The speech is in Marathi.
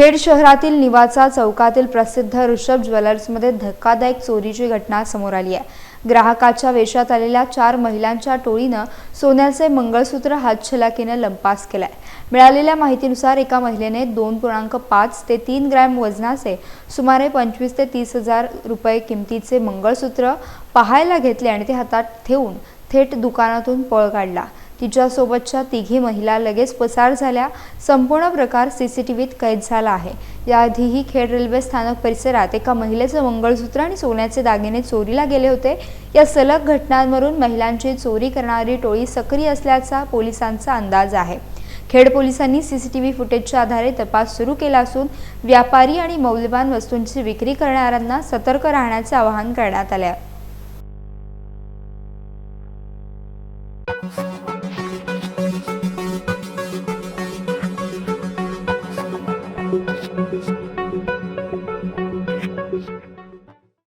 खेड शहरातील निवासा चौकातील प्रसिद्ध ऋषभ ज्वेलर्समध्ये धक्कादायक चोरीची घटना समोर आली आहे. ग्राहकाच्या वेशात आलेल्या चार महिलांच्या टोळीनं सोन्याचे मंगळसूत्र हातछलाकीनं लंपास केलाय. मिळालेल्या माहितीनुसार एका महिलेने दोन पूर्णांक पाच ते तीन ग्रॅम वजनाचे सुमारे पंचवीस ते तीस हजार रुपये किमतीचे मंगळसूत्र पाहायला घेतले आणि ते हातात ठेवून थेट दुकानातून पळ काढला. तिच्यासोबतच्या तिघी महिला लगेच पसार झाल्या. संपूर्ण प्रकार सीसीटीव्हीत कैद झाला आहे. याआधीही खेड रेल्वे स्थानक परिसरात एका महिलेचं मंगळसूत्र आणि सोन्याचे दागिने चोरीला गेले होते. या सलग घटनांवरून महिलांची चोरी करणारी टोळी सक्रिय असल्याचा पोलिसांचा अंदाज आहे. खेड पोलिसांनी सीसीटीव्ही फुटेजच्या आधारे तपास सुरू केला असून व्यापारी आणि मौल्यवान वस्तूंची विक्री करणाऱ्यांना सतर्क राहण्याचे आवाहन करण्यात आले